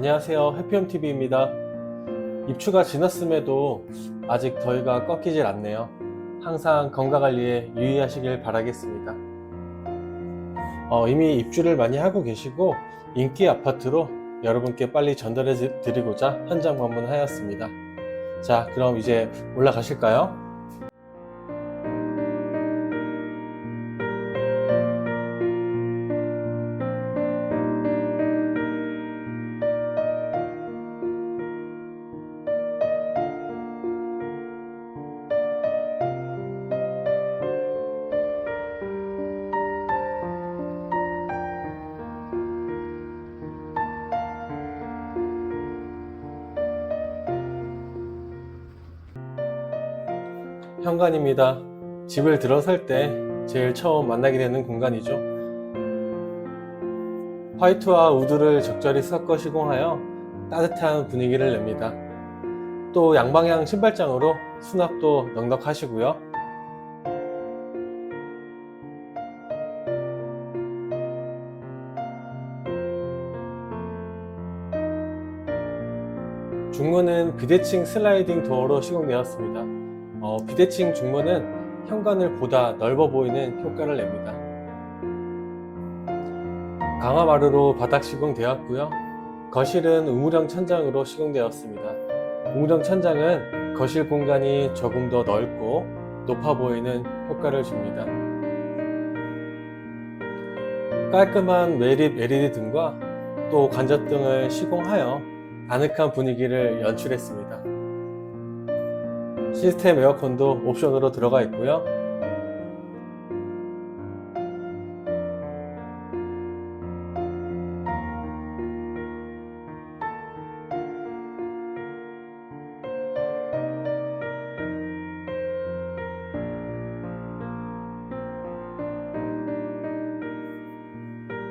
안녕하세요. 해피홈TV입니다. 입추가 지났음에도 아직 더위가 꺾이질 않네요. 항상 건강관리에 유의하시길 바라겠습니다. 어, 이미 입주를 많이 하고 계시고 인기 아파트로 여러분께 빨리 전달해 드리고자 현장 방문하였습니다. 자, 그럼 이제 올라가실까요? 현관입니다. 집을 들어설 때 제일 처음 만나게 되는 공간이죠. 화이트와 우드를 적절히 섞어 시공하여 따뜻한 분위기를 냅니다. 또 양방향 신발장으로 수납도 넉넉하시고요. 중문은 비대칭 슬라이딩 도어로 시공되었습니다. 어, 비대칭 중문은 현관을 보다 넓어 보이는 효과를 냅니다. 강화마루로 바닥 시공되었고요. 거실은 우물형 천장으로 시공되었습니다. 우물형 천장은 거실 공간이 조금 더 넓고 높아 보이는 효과를 줍니다. 깔끔한 매립 LED 등과 또 간접등을 시공하여 아늑한 분위기를 연출했습니다. 시스템 에어컨도 옵션으로 들어가 있고요.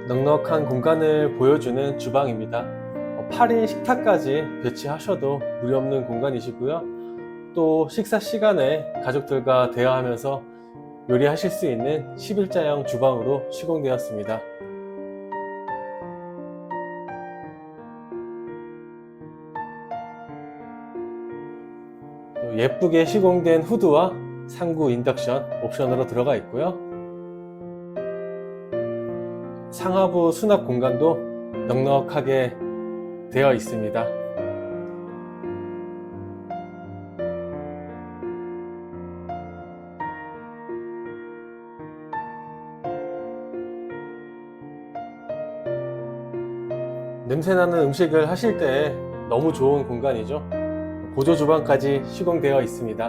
넉넉한 공간을 보여주는 주방입니다. 8인 식탁까지 배치하셔도 무리 없는 공간이시고요. 또 식사 시간에 가족들과 대화하면서 요리하실 수 있는 11자형 주방으로 시공되었습니다. 또 예쁘게 시공된 후드와 상구 인덕션 옵션으로 들어가 있고요. 상하부 수납 공간도 넉넉하게 되어 있습니다. 냄새나는 음식을 하실 때 너무 좋은 공간이죠. 보조 주방까지 시공되어 있습니다.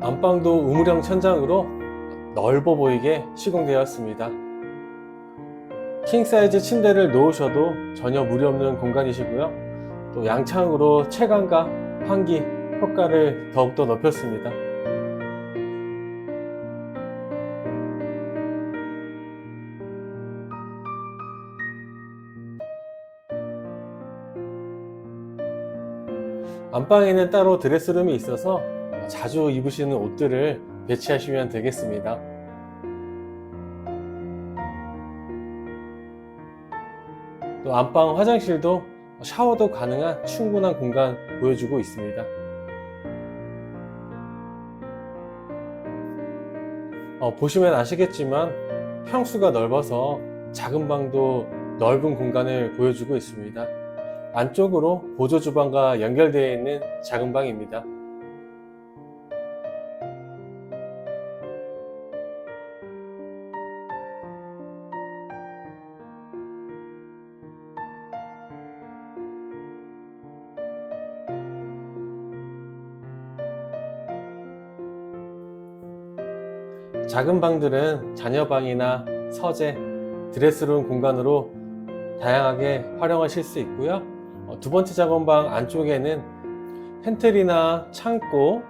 안방도 우물형 천장으로 넓어 보이게 시공되었습니다. 킹 사이즈 침대를 놓으셔도 전혀 무리 없는 공간이시고요. 또 양창으로 채광과 환기 효과를 더욱더 높였습니다. 안방에는 따로 드레스룸이 있어서 자주 입으시는 옷들을 배치하시면 되겠습니다. 또 안방 화장실도 샤워도 가능한 충분한 공간 보여주고 있습니다. 어, 보시면 아시겠지만 평수가 넓어서 작은 방도 넓은 공간을 보여주고 있습니다. 안쪽으로 보조 주방과 연결되어 있는 작은 방입니다. 작은 방들은 자녀방이나 서재, 드레스룸 공간으로 다양하게 활용하실 수 있고요. 어, 두 번째 작업방 안쪽에는 팬트리나 창고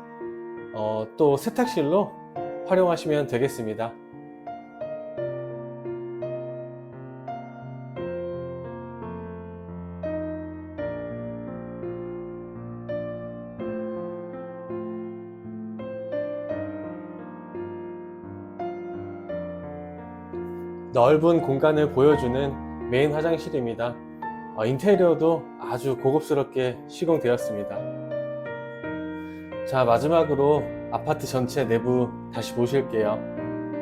어, 또 세탁실로 활용하시면 되겠습니다. 넓은 공간을 보여주는 메인 화장실입니다. 어, 인테리어도 아주 고급스럽게 시공되었습니다. 자, 마지막으로 아파트 전체 내부 다시 보실게요.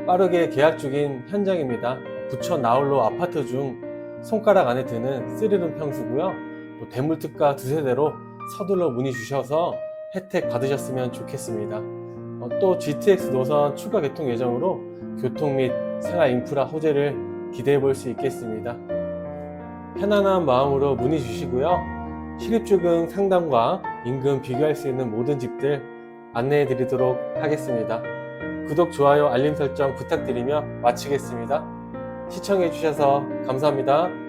빠르게 계약 중인 현장입니다. 부천 나홀로 아파트 중 손가락 안에 드는 3룸 평수고요. 또 대물특가 두 세 대로 서둘러 문의 주셔서 혜택 받으셨으면 좋겠습니다. 어, 또 GTX 노선 추가 개통 예정으로 교통 및 생활 인프라 호재를 기대해 볼 수 있겠습니다. 편안한 마음으로 문의 주시고요. 실입주금 상담과 임금 비교할 수 있는 모든 집들 안내해 드리도록 하겠습니다. 구독, 좋아요, 알림 설정 부탁드리며 마치겠습니다. 시청해 주셔서 감사합니다.